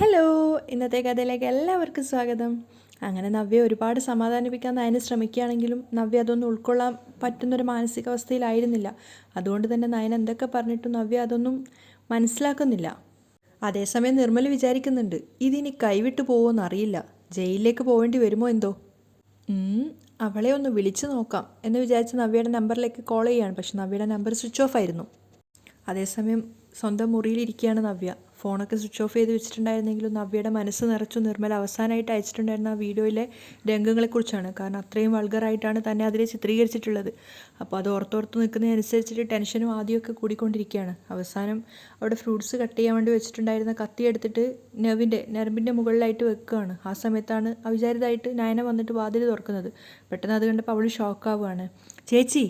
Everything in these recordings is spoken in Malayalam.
ഹലോ ഇന്നത്തെ കഥയിലേക്ക് എല്ലാവർക്കും സ്വാഗതം. അങ്ങനെ നവ്യ ഒരുപാട് സമാധാനിപ്പിക്കാൻ നയനെ ശ്രമിക്കുകയാണെങ്കിലും നവ്യ അതൊന്നും ഉൾക്കൊള്ളാൻ പറ്റുന്നൊരു മാനസികാവസ്ഥയിലായിരുന്നില്ല. അതുകൊണ്ട് തന്നെ നയൻ എന്തൊക്കെ പറഞ്ഞിട്ടും നവ്യ അതൊന്നും മനസ്സിലാക്കുന്നില്ല. അതേസമയം നിർമ്മൽ വിചാരിക്കുന്നുണ്ട് ഇതിനി കൈവിട്ടു പോകുമോ അറിയില്ല. ജയിലിലേക്ക് പോകേണ്ടി വരുമോ എന്തോ? അവളെ ഒന്ന് വിളിച്ചു നോക്കാം എന്ന് വിചാരിച്ച് നവ്യയുടെ നമ്പറിലേക്ക് കോൾ ചെയ്യാണ്. പക്ഷെ നവ്യയുടെ നമ്പർ സ്വിച്ച് ഓഫ് ആയിരുന്നു. അതേസമയം സ്വന്തം മുറിയിലിരിക്കുകയാണ് നവ്യ. ഫോണൊക്കെ സ്വിച്ച് ഓഫ് ചെയ്ത് വെച്ചിട്ടുണ്ടായിരുന്നെങ്കിലും നവ്യയുടെ മനസ്സ് നിറച്ചു നിർമ്മല അവസാനമായിട്ട് അയച്ചിട്ടുണ്ടായിരുന്ന ആ വീഡിയോയിലെ രംഗങ്ങളെക്കുറിച്ചാണ്. കാരണം അത്രയും വൾഗറായിട്ടാണ് തന്നെ അതിൽ ചിത്രീകരിച്ചിട്ടുള്ളത്. അപ്പോൾ അത് ഓർത്തോർത്ത് നിൽക്കുന്നതനുസരിച്ചിട്ട് ടെൻഷനും ആദ്യമൊക്കെ കൂടിക്കൊണ്ടിരിക്കുകയാണ്. അവസാനം അവിടെ ഫ്രൂട്ട്സ് കട്ട് ചെയ്യാൻ വേണ്ടി വെച്ചിട്ടുണ്ടായിരുന്ന കത്തി എടുത്തിട്ട് നെവിന്റെ നരമ്പിന്റെ മുകളിലായിട്ട് വെക്കുകയാണ്. ആ സമയത്താണ് അവിചാരിതമായിട്ട് നയന വന്നിട്ട് വാതിൽ തുറക്കുന്നത്. പെട്ടെന്ന് അത് കണ്ടപ്പോൾ അവൾ ഷോക്കാവുകയാണ് ചേച്ചി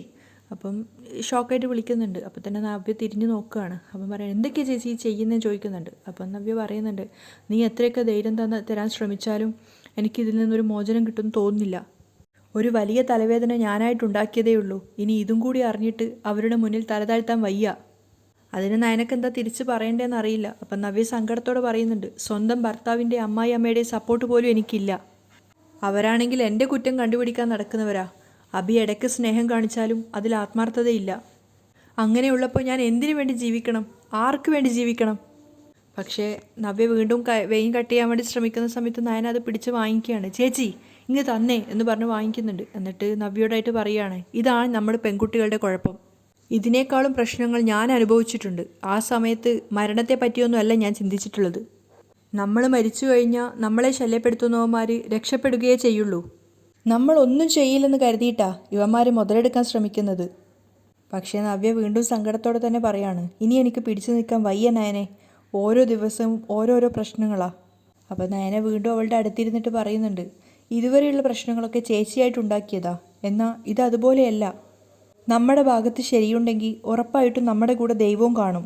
അപ്പം ഷോക്കായിട്ട് വിളിക്കുന്നുണ്ട്. അപ്പം തന്നെ നവ്യ തിരിഞ്ഞു നോക്കുകയാണ്. അപ്പം പറയാം എന്തൊക്കെയാണ് ചേച്ചി ഈ ചെയ്യുന്നതെന്ന് ചോദിക്കുന്നുണ്ട്. അപ്പം നവ്യ പറയുന്നുണ്ട് നീ എത്രയൊക്കെ ധൈര്യം തന്ന തരാൻ ശ്രമിച്ചാലും എനിക്കിതിൽ നിന്നൊരു മോചനം കിട്ടുമെന്ന് തോന്നുന്നില്ല. ഒരു വലിയ തലവേദന ഞാനായിട്ട് ഉണ്ടാക്കിയതേ ഉള്ളൂ. ഇനി ഇതും കൂടി അറിഞ്ഞിട്ട് അവരുടെ മുന്നിൽ തലതാഴ്ത്താൻ വയ്യ. അതിന് നയനക്ക് എന്താ തിരിച്ച് പറയേണ്ടതെന്ന് അറിയില്ല. അപ്പം നവ്യ സങ്കടത്തോടെ പറയുന്നുണ്ട് സ്വന്തം ഭർത്താവിന്റെ അമ്മായി അമ്മയുടെ സപ്പോർട്ട് പോലും എനിക്കില്ല. അവരാണെങ്കിൽ എന്റെ കുറ്റം കണ്ടുപിടിക്കാൻ നടക്കുന്നവരാ. അബി ഇടയ്ക്ക് സ്നേഹം കാണിച്ചാലും അതിൽ ആത്മാർത്ഥതയില്ല. അങ്ങനെയുള്ളപ്പോൾ ഞാൻ എന്തിനു വേണ്ടി ജീവിക്കണം? ആർക്ക് വേണ്ടി ജീവിക്കണം? പക്ഷേ നവ്യ വീണ്ടും വെയിൻ കട്ട് ചെയ്യാൻ വേണ്ടി ശ്രമിക്കുന്ന സമയത്ത് നയന അത് പിടിച്ച് വാങ്ങിക്കുകയാണ്. ചേച്ചി ഇങ്ങ് തന്നേ എന്ന് പറഞ്ഞ് വാങ്ങിക്കുന്നുണ്ട്. എന്നിട്ട് നവ്യോടായിട്ട് പറയുകയാണ് ഇതാണ് നമ്മുടെ പെൺകുട്ടികളുടെ കുഴപ്പം. ഇതിനേക്കാളും പ്രശ്നങ്ങൾ ഞാൻ അനുഭവിച്ചിട്ടുണ്ട്. ആ സമയത്ത് മരണത്തെ പറ്റിയൊന്നുമല്ല ഞാൻ ചിന്തിച്ചിട്ടുള്ളത്. നമ്മൾ മരിച്ചു കഴിഞ്ഞാൽ നമ്മളെ ശല്യപ്പെടുത്തുന്നവന്മാർ രക്ഷപ്പെടുകയേ ചെയ്യുള്ളൂ. നമ്മൾ ഒന്നും ചെയ്യില്ലെന്ന് കരുതിയിട്ടാ യുവന്മാർ മുതലെടുക്കാൻ ശ്രമിക്കുന്നത്. പക്ഷേ നവ്യ വീണ്ടും സങ്കടത്തോടെ തന്നെ പറയാണ് ഇനി എനിക്ക് പിടിച്ചു നിൽക്കാൻ വയ്യ നയനെ. ഓരോ ദിവസവും ഓരോരോ പ്രശ്നങ്ങളാ. അപ്പോൾ നയന വീണ്ടും അവളുടെ അടുത്തിരുന്നിട്ട് പറയുന്നുണ്ട് ഇതുവരെയുള്ള പ്രശ്നങ്ങളൊക്കെ ചേച്ചിയായിട്ട് ഉണ്ടാക്കിയതാ. എന്നാൽ ഇത് അതുപോലെയല്ല. നമ്മുടെ ഭാഗത്ത് ശരിയുണ്ടെങ്കിൽ ഉറപ്പായിട്ടും നമ്മുടെ കൂടെ ദൈവവും കാണും.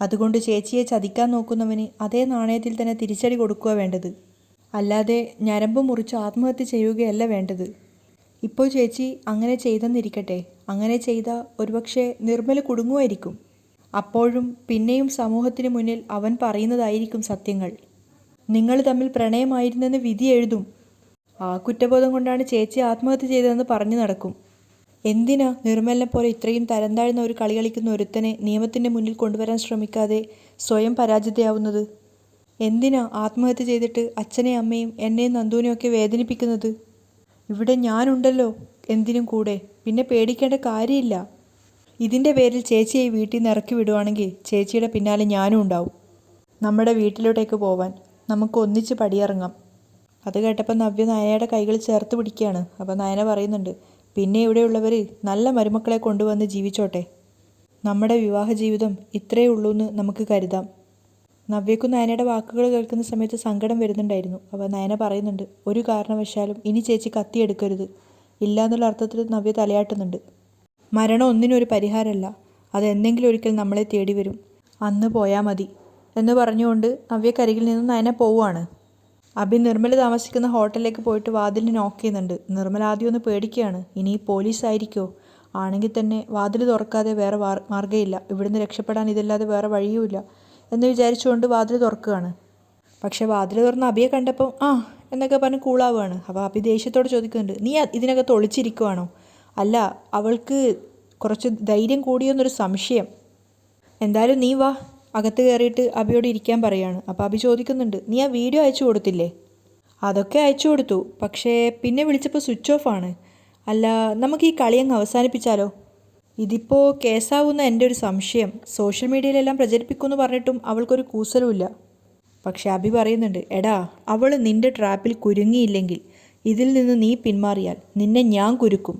അതുകൊണ്ട് ചേച്ചിയെ ചതിക്കാൻ നോക്കുന്നവന് അതേ നാണയത്തിൽ തന്നെ തിരിച്ചടി കൊടുക്കുക വേണ്ടത്. അല്ലാതെ ഞരമ്പ് മുറിച്ച് ആത്മഹത്യ ചെയ്യുകയല്ല വേണ്ടത്. ഇപ്പോൾ ചേച്ചി അങ്ങനെ ചെയ്തെന്നിരിക്കട്ടെ. അങ്ങനെ ചെയ്ത ഒരുപക്ഷെ നിർമ്മല കുടുങ്ങുമായിരിക്കും. അപ്പോഴും പിന്നെയും സമൂഹത്തിന് മുന്നിൽ അവൻ പറയുന്നതായിരിക്കും സത്യങ്ങൾ. നിങ്ങൾ തമ്മിൽ പ്രണയമായിരുന്നെന്ന് വിധി എഴുതും. ആ കുറ്റബോധം കൊണ്ടാണ് ചേച്ചി ആത്മഹത്യ ചെയ്തതെന്ന് പറഞ്ഞു നടക്കും. എന്തിനാ നിർമ്മലിനെ പോലെ ഇത്രയും തരം താഴ്ന്ന ഒരു കളി കളിക്കുന്ന ഒരുത്തനെ നിയമത്തിന്റെ മുന്നിൽ കൊണ്ടുവരാൻ ശ്രമിക്കാതെ സ്വയം പരാജിതയാവുന്നത് എന്തിനാ ആത്മഹത്യ ചെയ്തിട്ട് അച്ഛനെയും അമ്മയും എന്നെയും നന്ദുവിനെയും ഒക്കെ വേദനിപ്പിക്കുന്നത്? ഇവിടെ ഞാനുണ്ടല്ലോ എന്തിനും കൂടെ. പിന്നെ പേടിക്കേണ്ട കാര്യമില്ല. ഇതിന്റെ പേരിൽ ചേച്ചിയെ വീട്ടിൽ നിന്ന് ഇറക്കി വിടുവാണെങ്കിൽ ചേച്ചിയുടെ പിന്നാലെ ഞാനും ഉണ്ടാവും. നമ്മുടെ വീട്ടിലോട്ടേക്ക് പോവാൻ നമുക്ക് ഒന്നിച്ച് പടിയിറങ്ങാം. അത് കേട്ടപ്പോൾ നവ്യ നയനയുടെ കൈകൾ ചേർത്ത് പിടിക്കുകയാണ്. അപ്പോൾ നയന പറയുന്നുണ്ട് പിന്നെ ഇവിടെയുള്ളവർ നല്ല മരുമക്കളെ കൊണ്ടുവന്ന് ജീവിച്ചോട്ടെ. നമ്മുടെ വിവാഹ ജീവിതം ഇത്രയേ ഉള്ളൂ എന്ന് നമുക്ക് കരുതാം. നവ്യക്കും നയനയുടെ വാക്കുകൾ കേൾക്കുന്ന സമയത്ത് സങ്കടം വരുന്നുണ്ടായിരുന്നു. അപ്പോൾ നയന പറയുന്നുണ്ട് ഒരു കാരണവശാലും ഇനി ചേച്ചി കത്തിയെടുക്കരുത് ഇല്ല എന്നുള്ള അർത്ഥത്തിൽ നവ്യ തലയാട്ടുന്നുണ്ട്. മരണം ഒന്നിനും ഒരു പരിഹാരമല്ല. അത് എന്തെങ്കിലും ഒരിക്കൽ നമ്മളെ തേടി വരും. അന്ന് പോയാൽ മതി. എന്ന് പറഞ്ഞുകൊണ്ട് നവ്യക്കരികിൽ നിന്ന് നയന പോവുകയാണ്. അഭി നിർമ്മല താമസിക്കുന്ന ഹോട്ടലിലേക്ക് പോയിട്ട് വാതിലിന് നോക്ക് ചെയ്യുന്നുണ്ട്. നിർമ്മല ആദ്യം ഒന്ന് പേടിക്കുകയാണ്. ഇനി പോലീസ് ആയിരിക്കോ? ആണെങ്കിൽ തന്നെ വാതിൽ തുറക്കാതെ വേറെ മാർഗമില്ല ഇവിടുന്ന് രക്ഷപ്പെടാൻ ഇതല്ലാതെ വേറെ വഴിയുമില്ല. എന്ന് വിചാരിച്ചുകൊണ്ട് വാതിൽ തുറക്കുകയാണ്. പക്ഷേ വാതിൽ തുറന്ന് അബിയെ കണ്ടപ്പം ആ എന്നൊക്കെ പറഞ്ഞ് കൂളാവുകയാണ്. അപ്പോൾ അബി ദേഷ്യത്തോട് ചോദിക്കുന്നുണ്ട് നീ ഇതിനകത്ത് ഒളിച്ചിരിക്കുവാണോ? അല്ല അവൾക്ക് കുറച്ച് ധൈര്യം കൂടിയെന്നൊരു സംശയം. എന്തായാലും നീ വാ അകത്ത് കയറിയിട്ട് അബിയോട് ഇരിക്കാൻ പറയാണ്. അപ്പോൾ അബി ചോദിക്കുന്നുണ്ട് നീ ആ വീഡിയോ അയച്ചു കൊടുത്തില്ലേ? അതൊക്കെ അയച്ചു കൊടുത്തു പക്ഷേ പിന്നെ വിളിച്ചപ്പോൾ സ്വിച്ച് ഓഫ് ആണ്. അല്ല നമുക്ക് ഈ കളിയങ്ങ് അവസാനിപ്പിച്ചാലോ? ഇതിപ്പോൾ കേസാവുന്ന എന്റെ ഒരു സംശയം. സോഷ്യൽ മീഡിയയിലെല്ലാം പ്രചരിപ്പിക്കുമെന്ന് പറഞ്ഞിട്ടും അവൾക്കൊരു കൂസലുമില്ല. പക്ഷെ അഭി പറയുന്നുണ്ട് എടാ അവൾ നിന്റെ ട്രാപ്പിൽ കുരുങ്ങിയില്ലെങ്കിൽ ഇതിൽ നിന്ന് നീ പിന്മാറിയാൽ നിന്നെ ഞാൻ കുരുക്കും.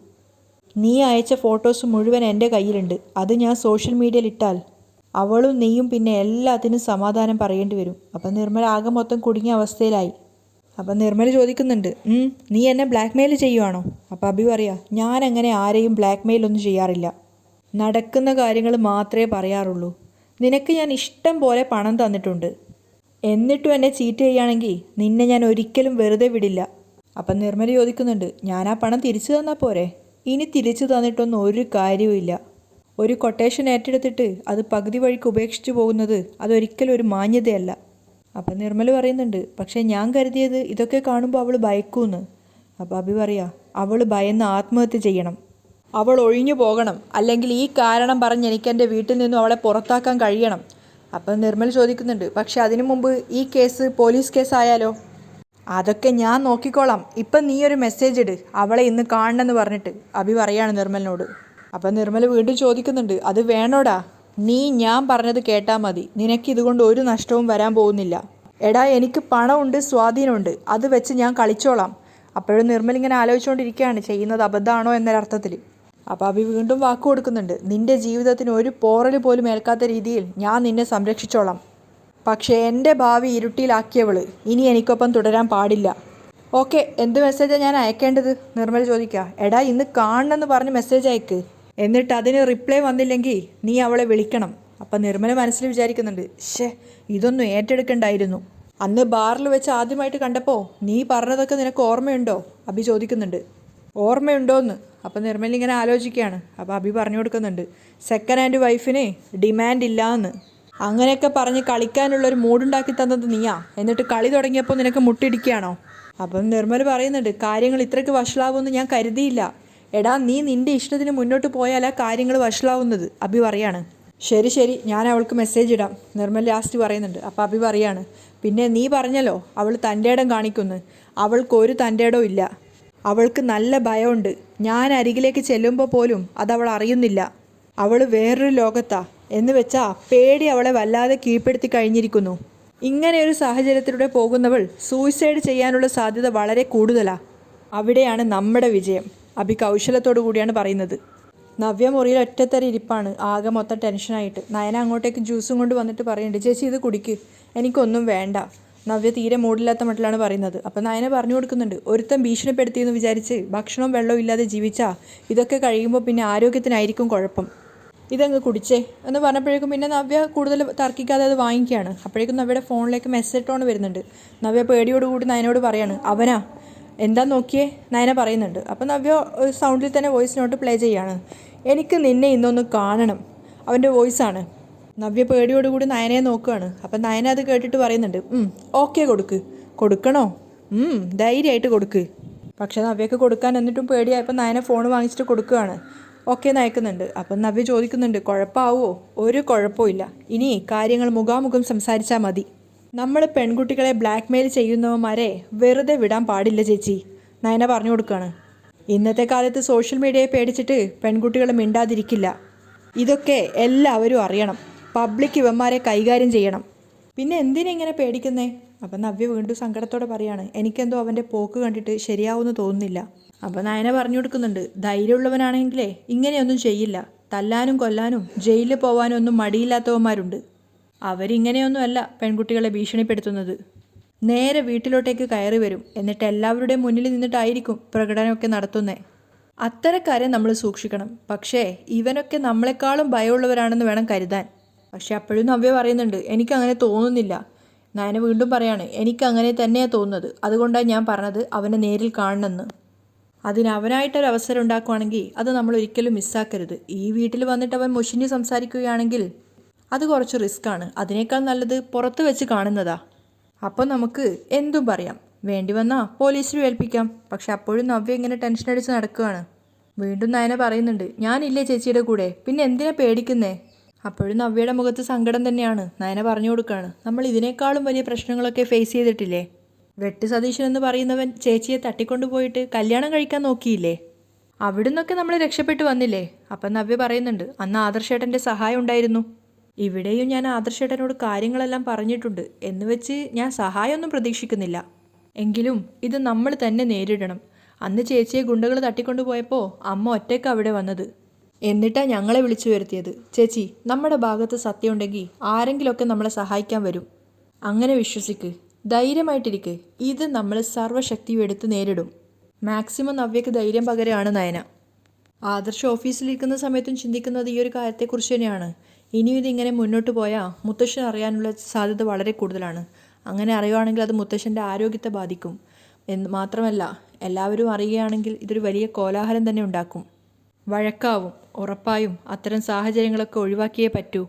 നീ അയച്ച ഫോട്ടോസ് മുഴുവൻ എന്റെ കയ്യിലുണ്ട്. അത് ഞാൻ സോഷ്യൽ മീഡിയയിൽ ഇട്ടാൽ അവളും നീയും പിന്നെ എല്ലാത്തിനും സമാധാനം പറയേണ്ടി വരും. അപ്പം നിർമ്മല ആകെ മൊത്തം കുടുങ്ങിയ അവസ്ഥയിലായി. അപ്പം നിർമ്മല ചോദിക്കുന്നുണ്ട് നീ എന്നെ ബ്ലാക്ക് മെയിൽ ചെയ്യുവാണോ? അപ്പം അഭി പറയാ ഞാൻ അങ്ങനെ ആരെയും ബ്ലാക്ക് മെയിൽ ഒന്നും ചെയ്യാറില്ല. നടക്കുന്ന കാര്യങ്ങൾ മാത്രമേ പറയാറുള്ളൂ. നിനക്ക് ഞാൻ ഇഷ്ടം പോലെ പണം തന്നിട്ടുണ്ട്. എന്നിട്ടും എന്നെ ചീറ്റ് ചെയ്യുകയാണെങ്കിൽ നിന്നെ ഞാൻ ഒരിക്കലും വെറുതെ വിടില്ല. അപ്പം നിർമ്മല ചോദിക്കുന്നുണ്ട് ഞാൻ ആ പണം തിരിച്ചു തന്നാൽ പോരെ? ഇനി തിരിച്ചു തന്നിട്ടൊന്നും ഒരു കാര്യവുമില്ല ഒരു കൊട്ടേഷൻ ഏറ്റെടുത്തിട്ട് അത് പകുതി വഴിക്ക് ഉപേക്ഷിച്ചു പോകുന്നത് അതൊരിക്കലും ഒരു മാന്യതയല്ല. അപ്പം നിർമ്മൽ പറയുന്നുണ്ട് പക്ഷേ ഞാൻ കരുതിയത് ഇതൊക്കെ കാണുമ്പോൾ അവൾ ഭയക്കൂന്ന്. അപ്പോൾ അഭി പറയാ അവൾ ഭയന്ന് ആത്മഹത്യ ചെയ്യണം. അവൾ ഒഴിഞ്ഞു പോകണം. അല്ലെങ്കിൽ ഈ കാരണം പറഞ്ഞ് എനിക്ക് എന്റെ വീട്ടിൽ നിന്നും അവളെ പുറത്താക്കാൻ കഴിയണം. അപ്പം നിർമ്മൽ ചോദിക്കുന്നുണ്ട് പക്ഷെ അതിനു മുമ്പ് ഈ കേസ് പോലീസ് കേസായാലോ? അതൊക്കെ ഞാൻ നോക്കിക്കോളാം. ഇപ്പം നീ ഒരു മെസ്സേജ് ഇട്. അവളെ ഇന്ന് കാണണമെന്ന് പറഞ്ഞിട്ട് അഭി പറയാണ് നിർമ്മലിനോട്. അപ്പം നിർമ്മൽ വീണ്ടും ചോദിക്കുന്നുണ്ട് അത് വേണോടാ? നീ ഞാൻ പറഞ്ഞത് കേട്ടാൽ മതി. നിനക്കിതുകൊണ്ട് ഒരു നഷ്ടവും വരാൻ പോകുന്നില്ല. എടാ എനിക്ക് പണമുണ്ട് സ്വാധീനമുണ്ട്. അത് വെച്ച് ഞാൻ കളിച്ചോളാം. അപ്പോഴും നിർമ്മൽ ഇങ്ങനെ ആലോചിച്ചുകൊണ്ടിരിക്കുകയാണ് ചെയ്യുന്നത് അബദ്ധമാണോ എന്നൊരർത്ഥത്തിൽ അപ്പോൾ അഭി വീണ്ടും വാക്ക് കൊടുക്കുന്നുണ്ട്. നിന്റെ ജീവിതത്തിന് ഒരു പോറൽ പോലും ഏൽക്കാത്ത രീതിയിൽ ഞാൻ നിന്നെ സംരക്ഷിച്ചോളാം. പക്ഷേ എന്റെ ഭാവി ഇരുട്ടിയിലാക്കിയവൾ ഇനി എനിക്കൊപ്പം തുടരാൻ പാടില്ല. ഓക്കെ എന്ത് മെസ്സേജാണ് ഞാൻ അയക്കേണ്ടത്? നിർമ്മൽ ചോദിക്കുക എടാ ഇന്ന് കാണണമെന്ന് പറഞ്ഞ് മെസ്സേജ് അയക്ക്. എന്നിട്ട് അതിന് റിപ്ലൈ വന്നില്ലെങ്കിൽ നീ അവളെ വിളിക്കണം. അപ്പം നിർമ്മല മനസ്സിൽ വിചാരിക്കുന്നുണ്ട് ഷേ ഇതൊന്നും ഏറ്റെടുക്കണ്ടായിരുന്നു. അന്ന് ബാറിൽ വെച്ച് ആദ്യമായിട്ട് കണ്ടപ്പോൾ നീ പറഞ്ഞതൊക്കെ നിനക്ക് ഓർമ്മയുണ്ടോ? അഭി ചോദിക്കുന്നുണ്ട്. ഓർമ്മയുണ്ടോയെന്ന് അപ്പം നിർമ്മല ഇങ്ങനെ ആലോചിക്കുകയാണ്. അപ്പോൾ അഭി പറഞ്ഞു കൊടുക്കുന്നുണ്ട് സെക്കൻഡ് ഹാൻഡ് വൈഫിന് ഡിമാൻഡ് ഇല്ലാന്ന്. അങ്ങനെയൊക്കെ പറഞ്ഞ് കളിക്കാനുള്ളൊരു മൂഡുണ്ടാക്കി തന്നത് നീയാ. എന്നിട്ട് കളി തുടങ്ങിയപ്പോൾ നിനക്ക് മുട്ടിടിക്കുകയാണോ? അപ്പം നിർമ്മൽ പറയുന്നുണ്ട് കാര്യങ്ങൾ ഇത്രയ്ക്ക് വഷളാവുമെന്ന് ഞാൻ കരുതിയില്ല. എടാ നീ നിന്റെ ഇഷ്ടത്തിന് മുന്നോട്ട് പോയാലാ കാര്യങ്ങൾ വഷളാവുന്നത്. അഭി പറയാണ്. ശരി ശരി ഞാൻ അവൾക്ക് മെസ്സേജ് ഇടാം. നിർമ്മൽ ലാസ്റ്റ് പറയുന്നുണ്ട്. അപ്പോൾ അഭി പറയാണ്. പിന്നെ നീ പറഞ്ഞല്ലോ അവൾ തന്റെ ഇടം കാണിക്കുന്നു. അവൾക്ക് ഒരു തന്റെ ഇടവും ഇല്ല. അവൾക്ക് നല്ല ഭയമുണ്ട്. ഞാൻ അരികിലേക്ക് ചെല്ലുമ്പോൾ പോലും അതവൾ അറിയുന്നില്ല. അവൾ വേറൊരു ലോകത്താ. എന്ന് വെച്ചാൽ പേടി അവളെ വല്ലാതെ കീഴ്പ്പെടുത്തി കഴിഞ്ഞിരിക്കുന്നു. ഇങ്ങനെ ഒരു സാഹചര്യത്തിലൂടെ പോകുന്നവൾ സൂയിസൈഡ് ചെയ്യാനുള്ള സാധ്യത വളരെ കൂടുതലാണ് അവിടെയാണ് നമ്മുടെ വിജയം. അഭി കൗശലത്തോടു കൂടിയാണ് പറയുന്നത്. നവ്യ മുറിയിൽ ഒറ്റത്തര ഇരിപ്പാണ്. ആകെ മൊത്തം ടെൻഷനായിട്ട് നയന അങ്ങോട്ടേക്ക് ജ്യൂസും കൊണ്ട് വന്നിട്ട് പറയുന്നുണ്ട് ചേച്ചി ഇത് കുടിക്ക്. എനിക്കൊന്നും വേണ്ട. നവ്യ തീരെ മൂടില്ലാത്ത മട്ടിലാണ് പറയുന്നത്. അപ്പം നയന പറഞ്ഞു കൊടുക്കുന്നുണ്ട് ഒരുത്തൻ ഭീഷണിപ്പെടുത്തിയെന്ന് വിചാരിച്ച് ഭക്ഷണവും വെള്ളവും ഇല്ലാതെ ജീവിച്ചാൽ ഇതൊക്കെ കഴിയുമ്പോൾ പിന്നെ ആരോഗ്യത്തിനായിരിക്കും കുഴപ്പം. ഇതങ്ങ് കുടിച്ചേ. എന്ന് പറഞ്ഞപ്പോഴേക്കും പിന്നെ നവ്യ കൂടുതൽ തർക്കിക്കാതെ അത് വാങ്ങിക്കുകയാണ്. അപ്പോഴേക്കും നവ്യയുടെ ഫോണിലേക്ക് മെസ്സേജ് ടോൺ വരുന്നുണ്ട്. നവ്യ പേടിയോടുകൂടി നയനോട് പറയാണ് അവനാ എന്താ നോക്കിയേ? നയന പറയുന്നുണ്ട്. അപ്പം നവ്യ ഒരു സൗണ്ടിൽ തന്നെ വോയിസ് നോട്ട് പ്ലേ ചെയ്യാണ്. എനിക്ക് നിന്നെ ഇന്നൊന്ന് കാണണം. അവന്റെ വോയിസാണ് നവ്യ പേടിയോടുകൂടി നയനയെ നോക്കുകയാണ് അപ്പം നയന അത് കേട്ടിട്ട് പറയുന്നുണ്ട്. ഓക്കെ കൊടുക്ക്. കൊടുക്കണോ? ധൈര്യമായിട്ട് കൊടുക്ക്. പക്ഷേ നവ്യക്ക് കൊടുക്കാൻ എന്നിട്ടും പേടിയായപ്പോൾ നയന ഫോൺ വാങ്ങിച്ചിട്ട് കൊടുക്കുകയാണ് ഓക്കെ നയക്കുന്നുണ്ട്. അപ്പം നവ്യ ചോദിക്കുന്നുണ്ട് കുഴപ്പമാവോ ഒരു കുഴപ്പമില്ല ഇനി കാര്യങ്ങൾ മുഖാമുഖം സംസാരിച്ചാൽ മതി. നമ്മൾ പെൺകുട്ടികളെ ബ്ലാക്ക് മെയിൽ ചെയ്യുന്നവന്മാരെ വെറുതെ വിടാൻ പാടില്ല ചേച്ചി. നയന പറഞ്ഞു കൊടുക്കുകയാണ് ഇന്നത്തെ കാലത്ത് സോഷ്യൽ മീഡിയയെ പേടിച്ചിട്ട് പെൺകുട്ടികൾ മിണ്ടാതിരിക്കില്ല. ഇതൊക്കെ എല്ലാവരും അറിയണം. പബ്ലിക് ഇവന്മാരെ കൈകാര്യം ചെയ്യണം. പിന്നെ എന്തിനാ ഇങ്ങനെ പേടിക്കുന്നേ? അപ്പം നവ്യ വീണ്ടും സങ്കടത്തോടെ പറയാണ് എനിക്കെന്തോ അവന്റെ പോക്ക് കണ്ടിട്ട് ശരിയാവുമെന്ന് തോന്നുന്നില്ല. അപ്പം നയന പറഞ്ഞു കൊടുക്കുന്നുണ്ട് ധൈര്യമുള്ളവനാണെങ്കിലേ ഇങ്ങനെയൊന്നും ചെയ്യില്ല. തല്ലാനും കൊല്ലാനും ജയിലിൽ പോകാനും ഒന്നും മടിയില്ലാത്തവന്മാരുണ്ട്. അവരിങ്ങനെയൊന്നുമല്ല പെൺകുട്ടികളെ ഭീഷണിപ്പെടുത്തുന്നത്. നേരെ വീട്ടിലോട്ടേക്ക് കയറി വരും. എന്നിട്ട് എല്ലാവരുടെയും മുന്നിൽ നിന്നിട്ടായിരിക്കും പ്രകടനമൊക്കെ നടത്തുന്നത് അത്തരക്കാരെ നമ്മൾ സൂക്ഷിക്കണം. പക്ഷേ ഇവനൊക്കെ നമ്മളെക്കാളും ഭയമുള്ളവരാണെന്ന് വേണം കരുതാൻ. പക്ഷെ അപ്പോഴും നവ്യ പറയുന്നുണ്ട് എനിക്കങ്ങനെ തോന്നുന്നില്ല. നയന വീണ്ടും പറയാണ് എനിക്കങ്ങനെ തന്നെയാണ് തോന്നുന്നത്. അതുകൊണ്ടാണ് ഞാൻ പറഞ്ഞത് അവനെ നേരിൽ കാണണമെന്ന്. അതിന് അവനായിട്ടൊരു അവസരം ഉണ്ടാക്കുവാണെങ്കിൽ അത് നമ്മൾ ഒരിക്കലും മിസ്സാക്കരുത് ഈ വീട്ടിൽ വന്നിട്ട് അവൻ മുഷിഞ്ഞ് സംസാരിക്കുകയാണെങ്കിൽ അത് കുറച്ച് റിസ്ക്കാണ് അതിനേക്കാൾ നല്ലത് പുറത്ത് വെച്ച് കാണുന്നതാ. അപ്പോൾ നമുക്ക് എന്തും പറയാം. വേണ്ടി വന്നാൽ പോലീസിൽ ഏൽപ്പിക്കാം. പക്ഷെ അപ്പോഴും നവ്യ ഇങ്ങനെ ടെൻഷൻ അടിച്ച് നടക്കുകയാണ്. വീണ്ടും നയന പറയുന്നുണ്ട് ഞാനില്ലേ ചേച്ചിയുടെ കൂടെ? പിന്നെ എന്തിനാ പേടിക്കുന്നേ? അപ്പോഴും നവ്യയുടെ മുഖത്ത് സങ്കടം തന്നെയാണ്. നയന പറഞ്ഞു കൊടുക്കുകയാണ് നമ്മൾ ഇതിനേക്കാളും വലിയ പ്രശ്നങ്ങളൊക്കെ ഫേസ് ചെയ്തിട്ടില്ലേ? വെട്ട് സതീശൻ എന്ന് പറയുന്നവൻ ചേച്ചിയെ തട്ടിക്കൊണ്ടുപോയിട്ട് കല്യാണം കഴിക്കാൻ നോക്കിയില്ലേ? അവിടുന്നൊക്കെ നമ്മൾ രക്ഷപ്പെട്ടു വന്നില്ലേ? അപ്പം നവ്യ പറയുന്നുണ്ട് അന്ന് ആദർശേട്ടന്റെ സഹായം ഉണ്ടായിരുന്നു. ഇവിടെയും ഞാൻ ആദർശേട്ടനോട് കാര്യങ്ങളെല്ലാം പറഞ്ഞിട്ടുണ്ട് എന്ന് വെച്ച് ഞാൻ സഹായമൊന്നും പ്രതീക്ഷിക്കുന്നില്ല. എങ്കിലും ഇത് നമ്മൾ തന്നെ നേരിടണം. അന്ന് ചേച്ചിയെ ഗുണ്ടകൾ തട്ടിക്കൊണ്ടുപോയപ്പോൾ അമ്മ ഒറ്റയ്ക്ക് അവിടെ വന്നത്. എന്നിട്ടാ ഞങ്ങളെ വിളിച്ചു വരുത്തിയത്. ചേച്ചി നമ്മുടെ ഭാഗത്ത് സത്യമുണ്ടെങ്കിൽ ആരെങ്കിലുമൊക്കെ നമ്മളെ സഹായിക്കാൻ വരും. അങ്ങനെ വിശ്വസിക്ക്. ധൈര്യമായിട്ടിരിക്ക്. ഇത് നമ്മൾ സർവശക്തിയും എടുത്ത് നേരിടും. മാക്സിമം നവ്യക്ക് ധൈര്യം പകരമാണ് നയന. ആദർശ ഓഫീസിലിരിക്കുന്ന സമയത്തും ചിന്തിക്കുന്നത് ഈ ഒരു കാര്യത്തെക്കുറിച്ച് തന്നെയാണ്. ഇനിയും ഇതിങ്ങനെ മുന്നോട്ട് പോയാൽ മുത്തശ്ശൻ അറിയാനുള്ള സാധ്യത വളരെ കൂടുതലാണ്. അങ്ങനെ അറിയുവാണെങ്കിൽ അത് മുത്തശ്ശന്റെ ആരോഗ്യത്തെ ബാധിക്കും. എന്ന് മാത്രമല്ല എല്ലാവരും അറിയുകയാണെങ്കിൽ ഇതൊരു വലിയ കോലാഹലം തന്നെ ഉണ്ടാക്കും. വഴക്കാവും ഉറപ്പായും അത്തരം സാഹചര്യങ്ങളൊക്കെ ഒഴിവാക്കിയേ പറ്റൂ.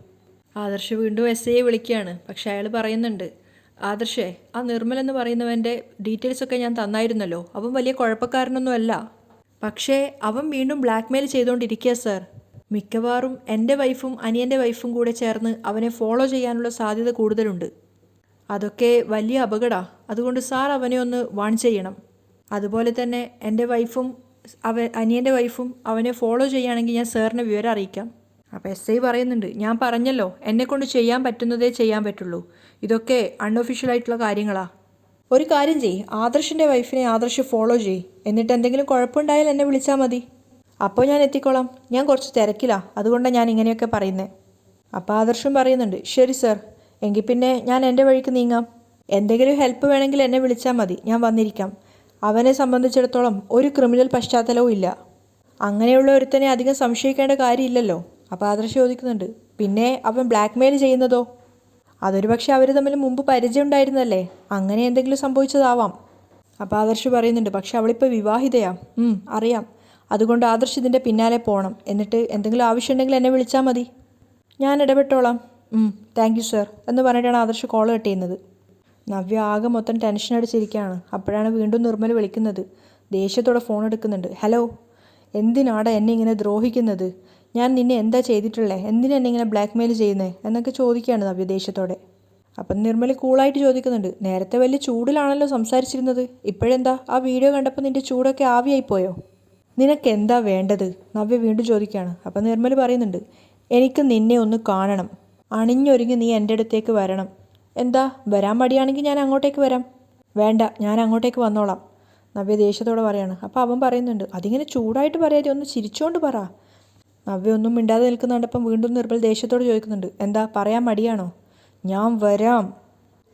ആദർശ് വീണ്ടും എസ് ഐയെ വിളിക്കുകയാണ്. പക്ഷെ അയാൾ പറയുന്നുണ്ട് ആദർശേ ആ നിർമ്മൽ എന്ന് പറയുന്നവന്റെ ഡീറ്റെയിൽസൊക്കെ ഞാൻ തന്നായിരുന്നല്ലോ. അവൻ വലിയ കുഴപ്പക്കാരനൊന്നുമല്ല. പക്ഷേ അവൻ വീണ്ടും ബ്ലാക്ക്മെയിൽ ചെയ്തുകൊണ്ടിരിക്കുക സർ. മിക്കവാറും എന്റെ വൈഫും അനിയന്റെ വൈഫും കൂടെ ചേർന്ന് അവനെ ഫോളോ ചെയ്യാനുള്ള സാധ്യത കൂടുതലുണ്ട്. അതൊക്കെ വലിയ അപകട. അതുകൊണ്ട് സാർ അവനെ ഒന്ന് വാൺ ചെയ്യണം. അതുപോലെ തന്നെ എന്റെ വൈഫും അവ അനിയന്റെ വൈഫും അവനെ ഫോളോ ചെയ്യുകയാണെങ്കിൽ ഞാൻ സാറിനെ വിവരം അറിയിക്കാം. അപ്പോൾ എസ് ഐ പറയുന്നുണ്ട് ഞാൻ പറഞ്ഞല്ലോ എന്നെക്കൊണ്ട് ചെയ്യാൻ പറ്റുന്നതേ ചെയ്യാൻ പറ്റുള്ളൂ. ഇതൊക്കെ അൺഒഫീഷ്യൽ ആയിട്ടുള്ള കാര്യങ്ങളാ. ഒരു കാര്യം ചെയ്യ് ആദർശിന്റെ വൈഫിനെ ആദർശ് ഫോളോ ചെയ്യ്. എന്നിട്ട് എന്തെങ്കിലും കുഴപ്പമുണ്ടായാൽ എന്നെ വിളിച്ചാൽ മതി. അപ്പോൾ ഞാൻ എത്തിക്കോളാം. ഞാൻ കുറച്ച് തിരക്കിലാണ് അതുകൊണ്ടാണ് ഞാൻ ഇങ്ങനെയൊക്കെ പറയുന്നത് അപ്പോൾ ആദർശം പറയുന്നുണ്ട് ശരി സർ. എങ്കിൽ പിന്നെ ഞാൻ എന്റെ വഴിക്ക് നീങ്ങാം. എന്തെങ്കിലും ഹെൽപ്പ് വേണമെങ്കിൽ എന്നെ വിളിച്ചാൽ മതി. ഞാൻ വന്നിരിക്കാം. അവനെ സംബന്ധിച്ചിടത്തോളം ഒരു ക്രിമിനൽ പശ്ചാത്തലവും ഇല്ല. അങ്ങനെയുള്ള ഒരുത്തനെ അധികം സംശയിക്കേണ്ട കാര്യമില്ലല്ലോ. അപ്പോൾ ആദർശം ചോദിക്കുന്നുണ്ട് പിന്നെ അവൻ ബ്ലാക്ക്മെയിൽ ചെയ്യുന്നതോ? അതൊരു പക്ഷേ അവർ തമ്മിൽ മുമ്പ് പരിചയം ഉണ്ടായിരുന്നല്ലേ. അങ്ങനെ എന്തെങ്കിലും സംഭവിച്ചതാവാം. അപ്പോൾ ആദർശ് പറയുന്നുണ്ട് പക്ഷെ അവളിപ്പോൾ വിവാഹിതയാ. അറിയാം. അതുകൊണ്ട് ആദർശ് ഇതിന്റെ പിന്നാലെ പോകണം എന്നിട്ട് എന്തെങ്കിലും ആവശ്യമുണ്ടെങ്കിൽ എന്നെ വിളിച്ചാൽ മതി. ഞാൻ ഇടപെട്ടോളാം. താങ്ക് യു സർ എന്ന് പറഞ്ഞിട്ടാണ് ആദർശ് കോൾ കട്ട് ചെയ്യുന്നത് നവ്യ ആകെ മൊത്തം ടെൻഷൻ അടിച്ചിരിക്കുകയാണ്. അപ്പോഴാണ് വീണ്ടും നിർമ്മൽ വിളിക്കുന്നത്. ദേഷ്യത്തോടെ ഫോൺ എടുക്കുന്നുണ്ട്. ഹലോ എന്തിനാടാ എന്നെ ഇങ്ങനെ ദ്രോഹിക്കുന്നത്? ഞാൻ നിന്നെ എന്താ ചെയ്തിട്ടുള്ളേ? എന്തിനാ എന്നെ ഇങ്ങനെ ബ്ലാക്ക്മെയിൽ ചെയ്യുന്നത് എന്നൊക്കെ ചോദിക്കുകയാണ് നവ്യ ദേഷ്യത്തോടെ. അപ്പം നിർമ്മൽ കൂളായിട്ട് ചോദിക്കുന്നുണ്ട്. നേരത്തെ വലിയ ചൂടിലാണല്ലോ സംസാരിച്ചിരുന്നത്. ഇപ്പോഴെന്താ? ആ വീഡിയോ കണ്ടപ്പോൾ നിന്റെ ചൂടൊക്കെ ആവിയായിപ്പോയോ നിനക്ക് എന്താ വേണ്ടത്? നവ്യ വീണ്ടും ചോദിക്കുകയാണ്. അപ്പം നിർമ്മൽ പറയുന്നുണ്ട് എനിക്ക് നിന്നെ ഒന്ന് കാണണം. അണിഞ്ഞൊരുങ്ങി നീ എന്റെ അടുത്തേക്ക് വരണം. എന്താ വരാൻ മടിയാണെങ്കിൽ ഞാൻ അങ്ങോട്ടേക്ക് വരാം? വേണ്ട ഞാൻ അങ്ങോട്ടേക്ക് വന്നോളാം. നവ്യ ദേഷ്യത്തോടെ പറയാണ്. അപ്പോൾ അവൻ പറയുന്നുണ്ട് അതിങ്ങനെ ചൂടായിട്ട് പറയാതെ ഒന്ന് ചിരിച്ചുകൊണ്ട് പറ. നവ്യ ഒന്നും മിണ്ടാതെ നിൽക്കുന്നുണ്ട്. അപ്പം വീണ്ടും നിർമ്മൽ ദേഷ്യത്തോട് ചോദിക്കുന്നുണ്ട് എന്താ പറയാൻ മടിയാണോ? ഞാൻ വരാം.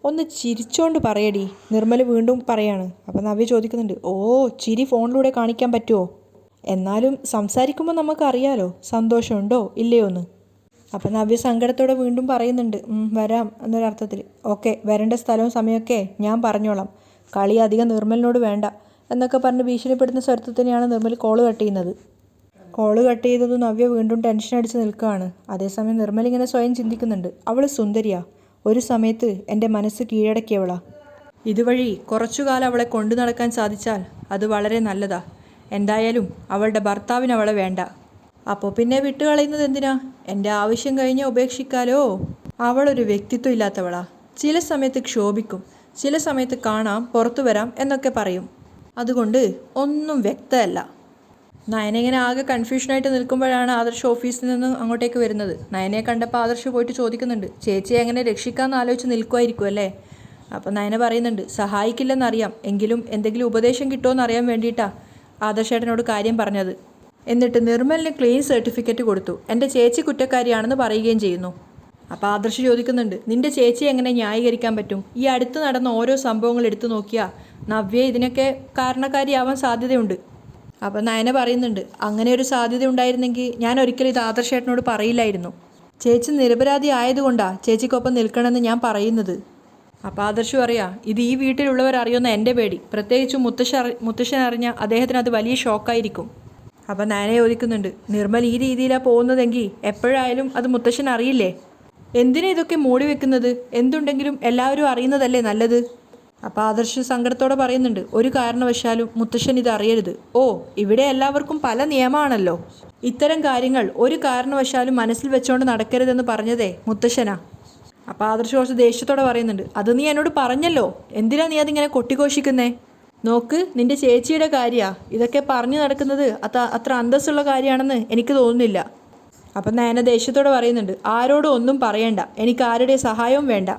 ഒന്ന് ചിരിച്ചോണ്ട് പറയടി നിർമ്മൽ വീണ്ടും പറയാണ്. അപ്പം നവ്യ ചോദിക്കുന്നുണ്ട് ഓ ചിരി ഫോണിലൂടെ കാണിക്കാൻ പറ്റുമോ എന്നാലും സംസാരിക്കുമ്പോൾ നമുക്കറിയാലോ സന്തോഷമുണ്ടോ ഇല്ലയോ എന്ന് അപ്പം നവ്യ സങ്കടത്തോടെ വീണ്ടും പറയുന്നുണ്ട് "ഉം, വരാം എന്നൊരർത്ഥത്തിൽ ഓക്കെ വരേണ്ട സ്ഥലവും സമയമൊക്കെ ഞാൻ പറഞ്ഞോളാം. കളി അധികം നിർമ്മലിനോട് വേണ്ട എന്നൊക്കെ പറഞ്ഞ് ഭീഷണിപ്പെടുത്തുന്ന സ്വരത്തിൽ തന്നെയാണ് നിർമ്മൽ കോൾ കട്ട് ചെയ്യുന്നത്. കോൾ കട്ട് ചെയ്തത് നവ്യ വീണ്ടും ടെൻഷൻ അടിച്ച് നിൽക്കുകയാണ് അതേസമയം നിർമ്മൽ ഇങ്ങനെ സ്വയം ചിന്തിക്കുന്നുണ്ട് അവൾ സുന്ദരിയാ. ഒരു സമയത്ത് എന്റെ മനസ്സ് കീഴടക്കിയവളാ. ഇതുവഴി കുറച്ചു കാലം അവളെ കൊണ്ടു നടക്കാൻ സാധിച്ചാൽ അത് വളരെ നല്ലതാ. എന്തായാലും അവളുടെ ഭർത്താവിന് അവളെ വേണ്ട. അപ്പോൾ പിന്നെ വിട്ടുകളയുന്നത് എന്തിനാ? എന്റെ ആവശ്യം കഴിഞ്ഞ് ഉപേക്ഷിക്കാലോ? അവളൊരു വ്യക്തിത്വം ഇല്ലാത്തവളാ. ചില സമയത്ത് ക്ഷോഭിക്കും ചില സമയത്ത് കാണാം പുറത്തു വരാം എന്നൊക്കെ പറയും. അതുകൊണ്ട് ഒന്നും വ്യക്തമല്ല. നയന ഇങ്ങനെ ആകെ കൺഫ്യൂഷനായിട്ട് നിൽക്കുമ്പോഴാണ് ആദർശ് ഓഫീസിൽ നിന്ന് അങ്ങോട്ടേക്ക് വരുന്നത്. നയനെ കണ്ടപ്പോൾ ആദർശ് പോയിട്ട് ചോദിക്കുന്നുണ്ട് ചേച്ചിയെ എങ്ങനെ രക്ഷിക്കാമെന്ന് ആലോചിച്ച് നിൽക്കുമായിരിക്കും അല്ലേ? അപ്പോൾ നയന പറയുന്നുണ്ട് സഹായിക്കില്ലെന്നറിയാം. എങ്കിലും എന്തെങ്കിലും ഉപദേശം കിട്ടുമോ എന്നറിയാൻ വേണ്ടിയിട്ടാ. ആദർശേട്ടനോട് കാര്യം പറഞ്ഞത്. എന്നിട്ട് നിർമ്മലിന് ക്ലീൻ സർട്ടിഫിക്കറ്റ് കൊടുത്തു. എന്റെ ചേച്ചി കുറ്റക്കാരിയാണെന്ന് പറയുകയും ചെയ്യുന്നു. അപ്പോൾ ആദർശ് ചോദിക്കുന്നുണ്ട് നിന്റെ ചേച്ചി എങ്ങനെ ന്യായീകരിക്കാൻ പറ്റും? ഈ അടുത്ത് നടന്ന ഓരോ സംഭവങ്ങൾ എടുത്തു നോക്കിയാൽ നവ്യ ഇതിനൊക്കെ കാരണക്കാരിയാവാൻ സാധ്യതയുണ്ട്. അപ്പോൾ നയന പറയുന്നുണ്ട് അങ്ങനെ ഒരു സാധ്യത ഉണ്ടായിരുന്നെങ്കിൽ ഞാൻ ഒരിക്കലും ഇത് ആദർശേട്ടനോട് പറയില്ലായിരുന്നു. ചേച്ചി നിരപരാധി ആയതുകൊണ്ടാണ് ചേച്ചിക്കൊപ്പം നിൽക്കണമെന്ന് ഞാൻ പറയുന്നത്. അപ്പോൾ ആദർശു അറിയാം ഇത് ഈ വീട്ടിലുള്ളവർ അറിയുന്ന എന്റെ പേടി. പ്രത്യേകിച്ച് മുത്തശ്ശ മുത്തശ്ശൻ അറിഞ്ഞ അദ്ദേഹത്തിന് അത് വലിയ ഷോക്കായിരിക്കും. അപ്പം നയനെ ചോദിക്കുന്നുണ്ട് നിർമ്മൽ ഈ രീതിയിലാണ് പോകുന്നതെങ്കിൽ എപ്പോഴായാലും അത് മുത്തശ്ശൻ അറിയില്ലേ? എന്തിനാ ഇതൊക്കെ മൂടി വെക്കുന്നത്? എന്തുണ്ടെങ്കിലും എല്ലാവരും അറിയുന്നതല്ലേ നല്ലത്? അപ്പോൾ ആദർശ് സങ്കടത്തോടെ പറയുന്നുണ്ട് ഒരു കാരണവശാലും മുത്തശ്ശൻ ഇത് അറിയരുത്. ഓ ഇവിടെ എല്ലാവർക്കും പല നിയമമാണല്ലോ. ഇത്തരം കാര്യങ്ങൾ ഒരു കാരണവശാലും മനസ്സിൽ വെച്ചുകൊണ്ട് നടക്കരുതെന്ന് പറഞ്ഞതേ മുത്തശ്ശനാ. അപ്പോൾ ആദർശ് കുറച്ച് ദേഷ്യത്തോടെ പറയുന്നുണ്ട്. അത് നീ എന്നോട് പറഞ്ഞല്ലോ. എന്തിനാ നീ അതിങ്ങനെ കൊട്ടിഘോഷിക്കുന്നേ? നോക്ക് നിന്റെ ചേച്ചിയുടെ കാര്യമാണ് ഇതൊക്കെ പറഞ്ഞു നടക്കുന്നത് അത്ര അത്ര അന്തസ്സുള്ള കാര്യമാണെന്ന് എനിക്ക് തോന്നുന്നില്ല. അപ്പം നയന ദേഷ്യത്തോടെ പറയുന്നുണ്ട്. ആരോടും ഒന്നും പറയണ്ട. എനിക്ക് ആരുടെ സഹായവും വേണ്ട.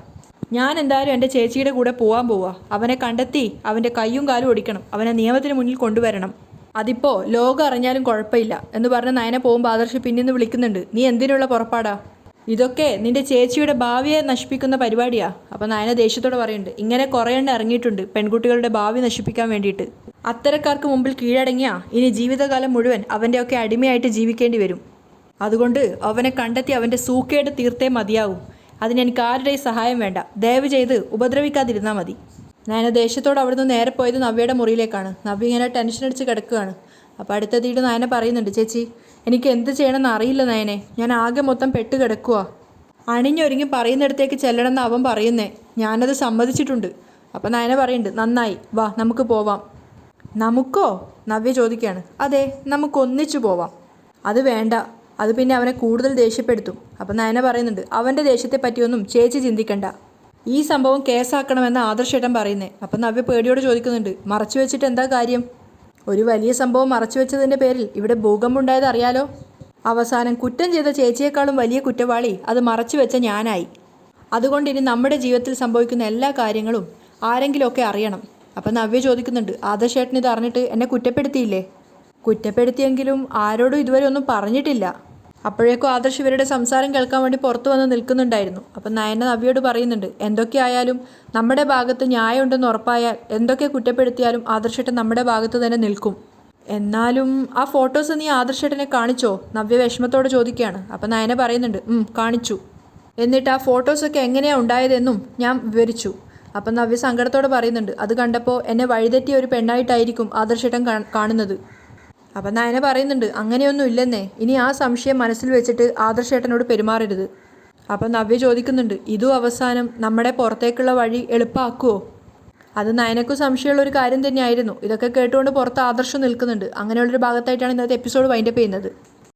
ഞാൻ എന്തായാലും എന്റെ ചേച്ചിയുടെ കൂടെ പോകാൻ പോവാ. അവനെ കണ്ടെത്തി അവന്റെ കൈയും കാലും ഒടിക്കണം അവനെ നിയമത്തിന് മുന്നിൽ കൊണ്ടുവരണം. അതിപ്പോൾ ലോകം അറിഞ്ഞാലും കുഴപ്പമില്ല എന്ന് പറഞ്ഞ് നയന പോകുമ്പോൾ ആദർശ് പിന്നിന്ന് വിളിക്കുന്നുണ്ട്. നീ എന്തിനുള്ള പുറപ്പാടാ? ഇതൊക്കെ നിന്റെ ചേച്ചിയുടെ ഭാവിയെ നശിപ്പിക്കുന്ന പരിപാടിയാ. അപ്പം നയന ദേഷ്യത്തോടെ പറയുന്നുണ്ട് ഇങ്ങനെ കുറേ എണ്ണം ഇറങ്ങിയിട്ടുണ്ട് പെൺകുട്ടികളുടെ ഭാവി നശിപ്പിക്കാൻ വേണ്ടിയിട്ട്. അത്തരക്കാർക്ക് മുമ്പിൽ കീഴടങ്ങിയാ ഇനി ജീവിതകാലം മുഴുവൻ അവന്റെയൊക്കെ അടിമയായിട്ട് ജീവിക്കേണ്ടി വരും. അതുകൊണ്ട് അവനെ കണ്ടെത്തി അവന്റെ സൂക്കേട് തീർത്തേ മതിയാവും. അതിന് എനിക്ക് ആരുടെയും സഹായം വേണ്ട. ദയവ് ചെയ്ത് ഉപദ്രവിക്കാതിരുന്നാൽ മതി. നയന ദേഷ്യത്തോട് അവിടുന്ന് നേരെ പോയത് നവ്യയുടെ മുറിയിലേക്കാണ്. നവ്യ ഇങ്ങനെ ടെൻഷൻ അടിച്ച് കിടക്കുകയാണ്. അപ്പോൾ തീട് നയനെ പറയുന്നുണ്ട് ചേച്ചി എനിക്ക് എന്ത് ചെയ്യണമെന്ന് അറിയില്ല നയനെ. ഞാൻ ആകെ മൊത്തം പെട്ട് കിടക്കുക അണിഞ്ഞൊരുങ്ങി പറയുന്നിടത്തേക്ക് ചെല്ലണമെന്ന് അവൻ പറയുന്നേ. ഞാനത് സമ്മതിച്ചിട്ടുണ്ട്. അപ്പം നയന പറയുന്നുണ്ട് നന്നായി വാ നമുക്ക് പോവാം. നമുക്കോ? നവ്യ ചോദിക്കുകയാണ്. അതെ നമുക്ക് ഒന്നിച്ചു പോവാം. അത് വേണ്ട അത് പിന്നെ അവനെ കൂടുതൽ ദേഷ്യപ്പെടുത്തും. അപ്പം നയന പറയുന്നുണ്ട് അവന്റെ ദേഷ്യത്തെ പറ്റിയൊന്നും ചേച്ചി ചിന്തിക്കണ്ട. ഈ സംഭവം കേസാക്കണമെന്ന് ആദർശേട്ടൻ പറയുന്നേ. അപ്പം നവ്യ പേടിയോട് ചോദിക്കുന്നുണ്ട് മറച്ചു വെച്ചിട്ട് എന്താ കാര്യം? ഒരു വലിയ സംഭവം മറച്ചു വെച്ചതിന്റെ പേരിൽ ഇവിടെ ഭൂകമ്പുണ്ടായത് അറിയാലോ? അവസാനം കുറ്റം ചെയ്ത ചേച്ചിയേക്കാളും വലിയ കുറ്റവാളി അത് മറച്ചു വെച്ച ഞാനായി. അതുകൊണ്ട് ഇനി നമ്മുടെ ജീവിതത്തിൽ സംഭവിക്കുന്ന എല്ലാ കാര്യങ്ങളും ആരെങ്കിലുമൊക്കെ അറിയണം. അപ്പം നവ്യ ചോദിക്കുന്നുണ്ട് ആദർശേട്ടൻ ഇത് അറിഞ്ഞിട്ട് എന്നെ കുറ്റപ്പെടുത്തിയില്ലേ? കുറ്റപ്പെടുത്തിയെങ്കിലും ആരോടും ഇതുവരെ ഒന്നും പറഞ്ഞിട്ടില്ല. അപ്പോഴേക്കും ആദർശ് ഇവരുടെ സംസാരം കേൾക്കാൻ വേണ്ടി പുറത്തു വന്ന് നിൽക്കുന്നുണ്ടായിരുന്നു. അപ്പം നയന നവിയോട് പറയുന്നുണ്ട് എന്തൊക്കെയായാലും നമ്മുടെ ഭാഗത്ത് ന്യായമുണ്ടെന്ന് ഉറപ്പായാൽ എന്തൊക്കെ കുറ്റപ്പെടുത്തിയാലും ആദർശേട്ടൻ നമ്മുടെ ഭാഗത്ത് തന്നെ നിൽക്കും. എന്നാലും ആ ഫോട്ടോസ് നീ ആദർശേട്ടനെ കാണിച്ചോ? നവ്യ വിഷമത്തോട് ചോദിക്കുകയാണ്. അപ്പം നയന പറയുന്നുണ്ട് കാണിച്ചു. എന്നിട്ട് ആ ഫോട്ടോസൊക്കെ എങ്ങനെയാണ് ഉണ്ടായതെന്നും ഞാൻ വിവരിച്ചു. അപ്പം നവ്യ സങ്കടത്തോടെ പറയുന്നുണ്ട് അത് കണ്ടപ്പോൾ എന്നെ വഴിതെറ്റിയ ഒരു പെണ്ണായിട്ടായിരിക്കും ആദർശേട്ടൻ കാണുന്നത്. അപ്പം നയന പറയുന്നുണ്ട് അങ്ങനെയൊന്നും ഇല്ലെന്നേ. ഇനി ആ സംശയം മനസ്സിൽ വെച്ചിട്ട് ആദർശേട്ടനോട് പെരുമാറരുത്. അപ്പം നവ്യ ചോദിക്കുന്നുണ്ട് ഇതും അവസാനം നമ്മുടെ പുറത്തേക്കുള്ള വഴി എളുപ്പമാക്കുമോ അത് നയനക്കും സംശയമുള്ള ഒരു കാര്യം തന്നെയായിരുന്നു. ഇതൊക്കെ കേട്ടുകൊണ്ട് പുറത്ത് ആദർശം നിൽക്കുന്നുണ്ട്. അങ്ങനെയുള്ളൊരു ഭാഗത്തായിട്ടാണ് ഇന്നത്തെ എപ്പിസോഡ് വൈൻഡപ്പ് ചെയ്യുന്നത്.